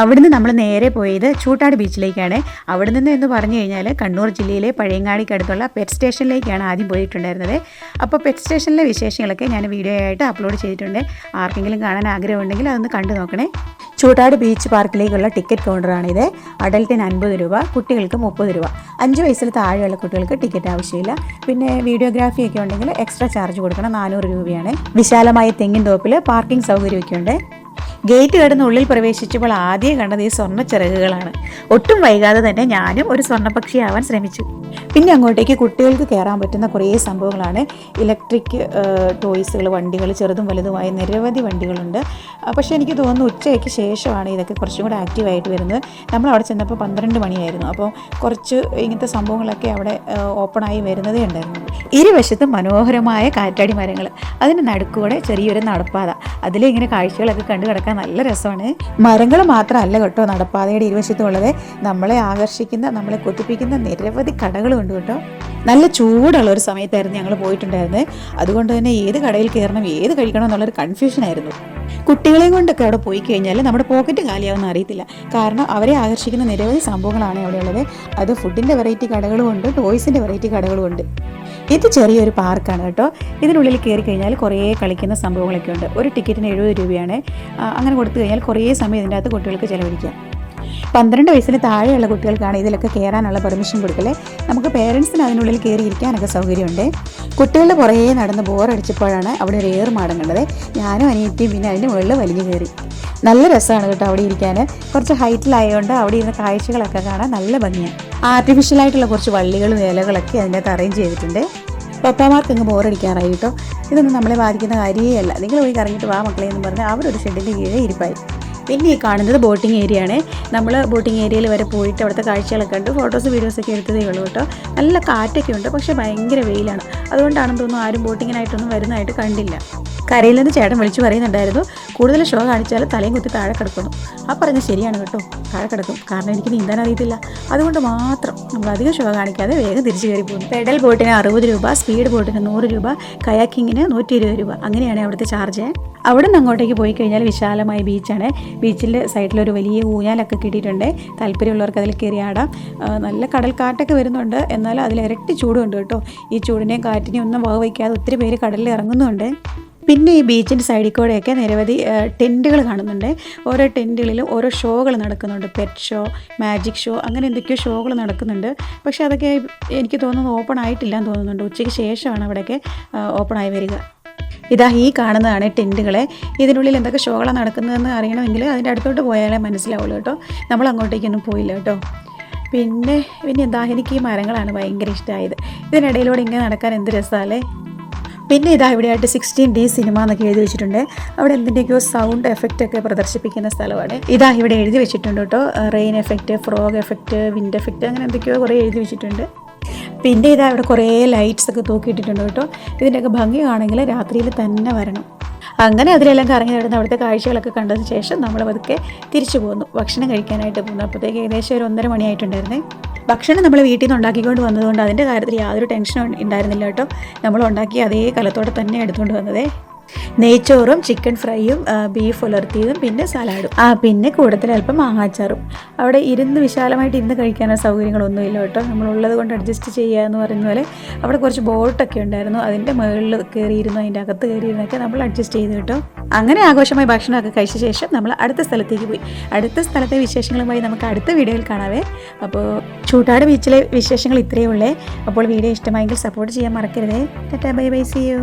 അവിടുന്ന് നമ്മൾ നേരെ പോയത് ചൂട്ടാട് ബീച്ചിലേക്കാണ്. അവിടെ നിന്ന് എന്ന് പറഞ്ഞു കഴിഞ്ഞാൽ കണ്ണൂർ ജില്ലയിലെ പഴയങ്ങാടിക്കടുത്തുള്ള പെറ്റ് സ്റ്റേഷനിലേക്കാണ് ആദ്യം പോയിട്ടുണ്ടായിരുന്നത്. അപ്പോൾ പെറ്റ് സ്റ്റേഷനിലെ വിശേഷങ്ങളൊക്കെ ഞാൻ വീഡിയോ ആയിട്ട് അപ്ലോഡ് ചെയ്തിട്ടുണ്ട്. ആർക്കെങ്കിലും കാണാൻ ആഗ്രഹമുണ്ടെങ്കിൽ അതൊന്ന് കണ്ടു നോക്കണേ. ചൂട്ടാട് ബീച്ച് പാർക്കിലേക്കുള്ള ടിക്കറ്റ് കൗണ്ടറാണിത് അഡൽട്ടിന് അൻപത് രൂപ കുട്ടികൾക്ക് മുപ്പത് രൂപ. അഞ്ച് വയസ്സിൽ താഴെയുള്ള കുട്ടികൾക്ക് ടിക്കറ്റ് ആവശ്യമില്ല. പിന്നെ വീഡിയോഗ്രാഫി ഒക്കെ ഉണ്ടെങ്കിൽ എക്സ്ട്രാ ചാർജ് കൊടുക്കണം നാനൂറ് രൂപയാണ്. വിശാലമായ തെങ്ങിൻ തോപ്പിൽ പാർക്കിംഗ് സൗകര്യമൊക്കെ ഉണ്ട്. ഗേറ്റ് കടന്ന് ഉള്ളിൽ പ്രവേശിച്ചപ്പോൾ ആദ്യം കണ്ടത് ഈ സ്വർണ ചിറകുകളാണ് ഒട്ടും വൈകാതെ തന്നെ ഞാനും ഒരു സ്വർണപക്ഷിയാവാൻ ശ്രമിച്ചു. പിന്നെ അങ്ങോട്ടേക്ക് കുട്ടികൾക്ക് കയറാൻ പറ്റുന്ന കുറേ സംഭവങ്ങളാണ്. ഇലക്ട്രിക് ടോയ്സുകൾ വണ്ടികൾ ചെറുതും വലുതുമായ നിരവധി വണ്ടികളുണ്ട്. പക്ഷേ എനിക്ക് തോന്നുന്നു ഉച്ചയ്ക്ക് ശേഷമാണ് ഇതൊക്കെ കുറച്ചും കൂടെ ആക്റ്റീവായിട്ട് വരുന്നത്. നമ്മൾ അവിടെ ചെന്നപ്പോൾ പന്ത്രണ്ട് മണിയായിരുന്നു. അപ്പോൾ കുറച്ച് ഇങ്ങനത്തെ സംഭവങ്ങളൊക്കെ അവിടെ ഓപ്പണായി വരുന്നതേ ഉണ്ടായിരുന്നു. ഇരുവശത്തും മനോഹരമായ കാറ്റാടി മരങ്ങൾ. അതിന് നടുക്കൂടെ ചെറിയൊരു നടപ്പാത. അതിലിങ്ങനെ കാഴ്ചകളൊക്കെ കണ്ടു കിടക്കാൻ നല്ല രസമാണ്. മരങ്ങൾ മാത്രമല്ല കേട്ടോ നടപ്പാതയുടെ ഇരുവശത്തും ഉള്ളത് നമ്മളെ ആകർഷിക്കുന്ന നമ്മളെ കൊതിപ്പിക്കുന്ന നിരവധി കടകളും ഉണ്ട് കേട്ടോ. നല്ല ചൂടുള്ള ഒരു സമയത്തായിരുന്നു ഞങ്ങൾ പോയിട്ടുണ്ടായിരുന്നത് അതുകൊണ്ട് തന്നെ ഏത് കടയിൽ കയറണം ഏത് കഴിക്കണം എന്നുള്ളൊരു കൺഫ്യൂഷൻ ആയിരുന്നു. കുട്ടികളെയും കൊണ്ടൊക്കെ അവിടെ പോയി കഴിഞ്ഞാൽ നമ്മുടെ പോക്കറ്റ് കാലിയാവുന്ന അറിയത്തില്ല. കാരണം അവരെ ആകർഷിക്കുന്ന നിരവധി സംഭവങ്ങളാണ് അവിടെ ഉള്ളത്. അത് ഫുഡിന്റെ വെറൈറ്റി കടകളും ഉണ്ട് ടോയ്സിന്റെ വെറൈറ്റി കടകളും ഉണ്ട്. ഇത് ചെറിയൊരു പാർക്കാണ് കേട്ടോ. ഇതിനുള്ളിൽ കയറി കഴിഞ്ഞാൽ കുറേ കളിക്കുന്ന സംഭവങ്ങളൊക്കെ ഉണ്ട്. ഒരു ടിക്കറ്റിന് എഴുപത് രൂപയാണ്. അങ്ങനെ കൊടുത്തു കഴിഞ്ഞാൽ കുറേ സമയം ഇതിന്റെ അകത്ത് കുട്ടികൾക്ക് ചിലവഴിക്കാം. പന്ത്രണ്ട് വയസ്സിന് താഴെയുള്ള കുട്ടികൾക്കാണ് ഇതിലൊക്കെ കയറാനുള്ള പെർമിഷൻ കൊടുക്കലേ. നമുക്ക് പേരൻസിന് അതിനുള്ളിൽ കയറിയിരിക്കാനൊക്കെ സൗകര്യമുണ്ട്. കുട്ടികളുടെ പുറകെ നടന്ന് ബോറടിച്ചപ്പോഴാണ് അവിടെ ഒരു ഏറുമാടം കണ്ടത്. ഞാനും അനിയത്തിയും പിന്നെ അതിന്റെ മുകളിൽ വലിഞ്ഞു കയറി. നല്ല രസമാണ് കേട്ടോ അവിടെ ഇരിക്കാൻ കുറച്ച് ഹൈറ്റിലായതുകൊണ്ട് അവിടെ ഇരുന്ന കാഴ്ചകളൊക്കെ കാണാൻ നല്ല ഭംഗിയാണ്. ആർട്ടിഫിഷ്യലായിട്ടുള്ള കുറച്ച് വള്ളികളും ഇലകളൊക്കെ അതിനകത്ത് അറേഞ്ച് ചെയ്തിട്ടുണ്ട്. പപ്പാമാർക്ക് അങ്ങ് ബോറടിക്കാറായി കേട്ടോ. ഇതൊന്നും നമ്മളെ ബാധിക്കുന്ന കാര്യമേ അല്ല. നിങ്ങൾ പോയി കറങ്ങിയിട്ട് വാ മക്കളെ എന്ന് പറഞ്ഞ് അവരൊരു ഷെഡിന്റെ കീഴേ ഇരിപ്പായി. പിന്നെ ഈ കാണുന്നത് ബോട്ടിംഗ് ഏരിയ ആണ് നമ്മൾ ബോട്ടിംഗ് ഏരിയയിൽ വരെ പോയിട്ട് അവിടുത്തെ കാഴ്ചകളൊക്കെ ഉണ്ട് ഫോട്ടോസ് വീഡിയോസൊക്കെ എടുത്തതേ ഉള്ളൂ കേട്ടോ. നല്ല കാറ്റൊക്കെ ഉണ്ട് പക്ഷേ ഭയങ്കര വെയിലാണ്. അതുകൊണ്ടാണെന്ന് തോന്നുന്നു ആരും ബോട്ടിങ്ങിനായിട്ടൊന്നും വരുന്നതായിട്ട് കണ്ടില്ല. കരയിൽ നിന്ന് ചേട്ടൻ വിളിച്ചു പറയുന്നുണ്ടായിരുന്നു. കൂടുതൽ ഷോ കാണിച്ചാൽ തലയും കുത്തി താഴെ കിടക്കുന്നു. ആ പറഞ്ഞത് ശരിയാണ് കേട്ടോ. താഴെ കിടക്കും. കാരണം എനിക്ക് നീന്താൻ അറിയത്തില്ല. അതുകൊണ്ട് മാത്രം നമ്മൾ അധികം ഷോ കാണിക്കാതെ വേഗം തിരിച്ചു കയറി പോകുന്നു. പെഡൽ ബോട്ടിന് അറുപത് രൂപ സ്പീഡ് ബോട്ടിന് നൂറ് രൂപ കയാക്കിങ്ങിന് നൂറ്റി ഇരുപത് രൂപ. അങ്ങനെയാണ് അവിടുത്തെ ചാർജ്. അവിടെ നിന്ന് അങ്ങോട്ടേക്ക് പോയി കഴിഞ്ഞാൽ വിശാലമായ ബീച്ചാണ് ബീച്ചിന്റെ സൈഡിലൊരു വലിയ ഊഞ്ഞാലൊക്കെ കിട്ടിയിട്ടുണ്ട്. താല്പര്യമുള്ളവർക്ക് അതിൽ കയറി ആടാം. നല്ല കടൽക്കാറ്റൊക്കെ വരുന്നുണ്ട്. എന്നാൽ അതിൽ ഇരട്ടി ചൂടുണ്ട് കേട്ടോ. ഈ ചൂടിനെയും കാറ്റിനെയും ഒന്നും വക വയ്ക്കാതെ ഒത്തിരി പേര് കടലിൽ ഇറങ്ങുന്നുണ്ട്. പിന്നെ ഈ ബീച്ചിന്റെ സൈഡിൽ കൂടെയൊക്കെ നിരവധി ടെന്റുകൾ കാണുന്നുണ്ട്. ഓരോ ടെന്റുകളിലും ഓരോ ഷോകൾ നടക്കുന്നുണ്ട്. പെറ്റ് ഷോ മാജിക് ഷോ അങ്ങനെ എന്തൊക്കെയോ ഷോകൾ നടക്കുന്നുണ്ട്. പക്ഷേ അതൊക്കെ എനിക്ക് തോന്നുന്നു ഓപ്പൺ ആയിട്ടില്ല എന്ന് തോന്നുന്നുണ്ട്. ഉച്ചയ്ക്ക് ശേഷമാണ് അവിടെയൊക്കെ ഓപ്പൺ ആയി വരിക. ഇതാ ഈ കാണുന്നതാണ് ടെന്റുകളെ. ഇതിനുള്ളിൽ എന്തൊക്കെ ഷോകളാണ് നടക്കുന്നതെന്ന് അറിയണമെങ്കിൽ അതിന്റെ അടുത്തോട്ട് പോയാലേ മനസ്സിലാവുള്ളൂ കേട്ടോ. നമ്മൾ അങ്ങോട്ടേക്കൊന്നും പോയില്ല കേട്ടോ. പിന്നെ പിന്നെ എന്താ എനിക്ക് ഈ മരങ്ങളാണ് ഭയങ്കര ഇഷ്ടമായത് ഇതിനിടയിലൂടെ ഇങ്ങനെ നടക്കാൻ എന്ത് രസമല്ലേ പിന്നെ ഇതാ ഇവിടെയായിട്ട് സിക്സ്റ്റീൻ ഡി സിനിമ എന്നൊക്കെ എഴുതി വെച്ചിട്ടുണ്ട്. അവിടെ എന്തിന്റെയൊക്കെയോ സൗണ്ട് എഫക്റ്റ് ഒക്കെ പ്രദർശിപ്പിക്കുന്ന സ്ഥലമാണ്. ഇതാ ഇവിടെ എഴുതി വെച്ചിട്ടുണ്ട് കേട്ടോ. Rain effect frog effect wind effect അങ്ങനെ എന്തൊക്കെയോ കുറേ എഴുതി വെച്ചിട്ടുണ്ട്. പിന്നെ ഇതാ ഇവിടെ കുറേ ലൈറ്റ്സ് ഒക്കെ തൂക്കിയിട്ടിട്ടുണ്ട് കേട്ടോ. ഇതിന്റെയൊക്കെ ഭംഗി കാണെങ്കിൽ രാത്രിയിൽ തന്നെ വരണം. അങ്ങനെ അതിലെല്ലാം കറങ്ങി നടന്ന് അവിടുത്തെ കാഴ്ചകളൊക്കെ കണ്ടതിന് ശേഷം നമ്മൾ പതുക്കെ തിരിച്ചു പോന്നു. ഭക്ഷണം കഴിക്കാനായിട്ട് പോന്നു. അപ്പോഴത്തേക്ക് ഏകദേശം ഒരു ഒന്നര മണിയായിട്ടുണ്ടായിരുന്നേ. ഭക്ഷണം നമ്മൾ വീട്ടിൽ നിന്ന് ഉണ്ടാക്കിക്കൊണ്ട് വന്നതുകൊണ്ട് അതിന്റെ കാര്യത്തിൽ യാതൊരു ടെൻഷനും ഉണ്ടായിരുന്നില്ല കേട്ടോ. നമ്മൾ ഉണ്ടാക്കി അതേ കലത്തോടെ തന്നെ എടുത്തുകൊണ്ട് വന്നതേ. നെയ്ച്ചോറും ചിക്കൻ ഫ്രൈയും ബീഫ് ഉലർത്തിയതും പിന്നെ സലാഡും. ആ പിന്നെ കൂടുതൽ അല്പം മാങ്ങാച്ചാറും. അവിടെ ഇരുന്ന് വിശാലമായിട്ട് ഇരുന്ന് കഴിക്കാനുള്ള സൗകര്യങ്ങളൊന്നുമില്ല കേട്ടോ. നമ്മളുള്ളത് കൊണ്ട് അഡ്ജസ്റ്റ് ചെയ്യുക എന്ന് പറയുന്ന പോലെ അവിടെ കുറച്ച് ബോട്ടൊക്കെ ഉണ്ടായിരുന്നു. അതിന്റെ മുകളിൽ കയറിയിരുന്നു അതിന്റെ അകത്ത് കയറിയിരുന്നൊക്കെ നമ്മൾ അഡ്ജസ്റ്റ് ചെയ്ത് കേട്ടോ. അങ്ങനെ ആഘോഷമായി ഭക്ഷണമൊക്കെ കഴിച്ച ശേഷം നമ്മൾ അടുത്ത സ്ഥലത്തേക്ക് പോയി. അടുത്ത സ്ഥലത്തെ വിശേഷങ്ങളുമായി നമുക്ക് അടുത്ത വീഡിയോയിൽ കാണാവേ. അപ്പോൾ ചൂട്ടാട് ബീച്ചിലെ വിശേഷങ്ങൾ ഇത്രയേ ഉള്ളേ. അപ്പോൾ വീഡിയോ ഇഷ്ടമായെങ്കിൽ സപ്പോർട്ട് ചെയ്യാൻ മറക്കരുതേ. Tata bye bye see you